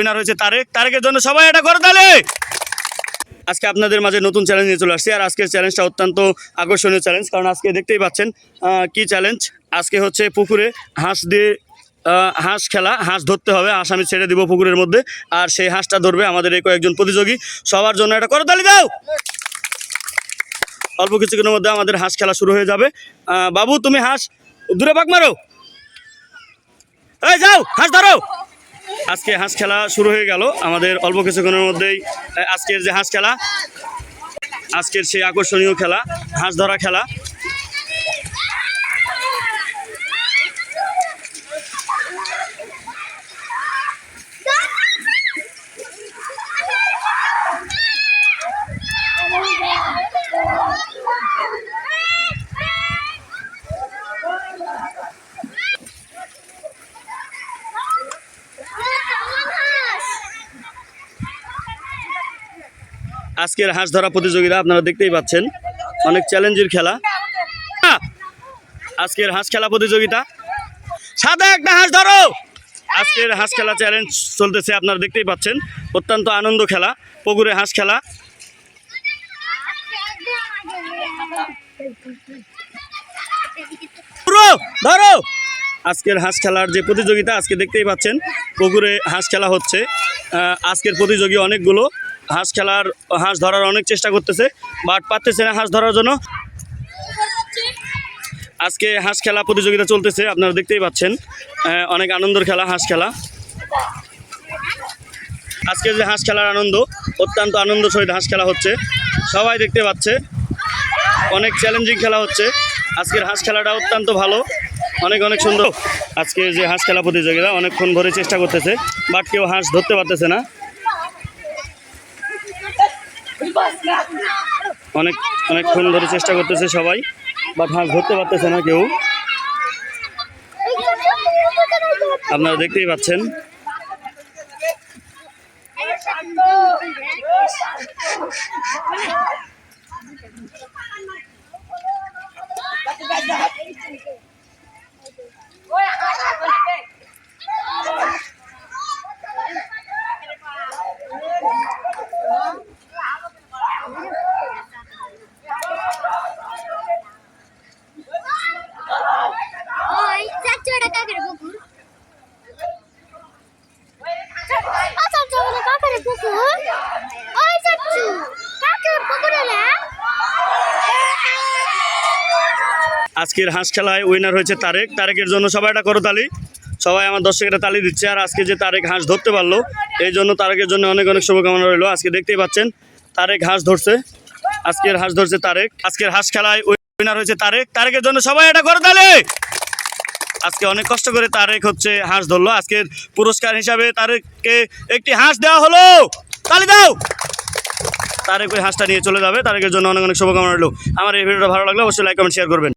Winner হয়েছে তারেক। তারেকের জন্য সবাই এটা করে তাহলে। আজকে আপনাদের মাঝে নতুন চ্যালেঞ্জ নিয়ে চলে আসছি, আর আজকের চ্যালেঞ্জটা অত্যন্ত আকর্ষণীয় চ্যালেঞ্জ কারণ আজকে দেখতেই পাচ্ছেন কি চ্যালেঞ্জ আজকে হচ্ছে পুকুরে হাঁস দিয়ে হাঁস খেলা, হাঁস ধরতে হবে, হাঁস আমি ছেড়ে দিব পুকুরের মধ্যে, আর সেই হাঁসটা ধরবে আমাদের এই কয়েকজন প্রতিযোগী। সবার জন্য এটা করে তালি দাও অল্প কিছুক্ষণের মধ্যে আমাদের হাঁস খেলা শুরু হয়ে যাবে। বাবু, তুমি হাঁস দূরে পাক মারো। এই যাও, হাঁস ধরো। আজকে হাঁস খেলা শুরু হয়ে গেল। আমাদের অল্প কিছুক্ষণের মধ্যেই আজকের যে হাঁস খেলা, আজকের সেই আকর্ষণীয় খেলা, হাঁস ধরা খেলা। আজকের হাঁস ধরা প্রতিযোগিতা আপনারা দেখতেই পাচ্ছেন। অনেক চ্যালেঞ্জের খেলা! আজকের হাঁস খেলা প্রতিযোগিতা। সাদা একটা হাঁস ধরো! আজকের হাঁস খেলা চ্যালেঞ্জ চলতেছে, আপনারা দেখতেই পাচ্ছেন। অত্যন্ত আনন্দ খেলা, পুকুরে হাঁস খেলা। ধরো আজকের হাঁস খেলার যে প্রতিযোগিতা, আজকে দেখতেই পাচ্ছেন, পুকুরে হাঁস খেলা হচ্ছে। আজকের প্রতিযোগী অনেকগুলো। হাঁস খেলার হাঁস ধরার অনেক চেষ্টা করতেছে বাট পারতেছে না হাঁস ধরার জন্য। আজকে হাঁস খেলা প্রতিযোগিতা চলতেছে আপনারা দেখতেই পাচ্ছেন। আহ, অনেক আনন্দের খেলা হাঁস খেলা। আজকে যে হাঁস খেলার আনন্দ অত্যন্ত আনন্দ সহিত হাঁস খেলা হচ্ছে। সবাই দেখতে পাচ্ছে। অনেক চ্যালেঞ্জিং খেলা হচ্ছে। আজকের হাঁস খেলাটা অত্যন্ত ভালো। অনেক অনেক সুন্দর। আজকে যে হাঁস খেলা প্রতিযোগিতা অনেকক্ষণ ধরে চেষ্টা করতেছে বাট কেউ হাঁস ধরতে পারতেছে না। অনেক অনেকক্ষণ ধরে চেষ্টা করতেছে সবাই, বাট হাঁস ধরতে পারতেছে না কেউ। আপনারা দেখতেই পাচ্ছেন ওই চাচুটা কাকের পুকুর ও চাচু বলে কাকের পুকুর ওই চাচু কাকের পুকুরে না আজকের হাঁস খেলায় উইনার হয়েছে তারেক। তারেকের জন্য সবাই একটা করো তালি। সবাই আমার দর্শকেরা তালি দিচ্ছে। আর আজকে যে তারেক হাঁস ধরতে পারল, এই জন্য তারেকের জন্য অনেক অনেক শুভকামনা রইল। আজকে দেখতেই পাচ্ছেন, তারেক হাঁস ধরছে। আজকের হাঁস ধরছে তারেক। আজকের হাঁস খেলায় উইনার হয়েছে তারেক। তারেকের জন্য সবাই এটা করো তালি! আজকে অনেক কষ্ট করে তারেক হচ্ছে হাঁস ধরলো। আজকের পুরস্কার হিসাবে তারেককে একটি হাঁস দেওয়া হলো। তালি দাও! তারেক ওই হাঁসটা নিয়ে চলে যাবে। তারেকের জন্য অনেক অনেক শুভকামনা রইল। আমার এই ভিডিওটা ভালো লাগলে অবশ্যই লাইক কমেন্ট শেয়ার করবেন।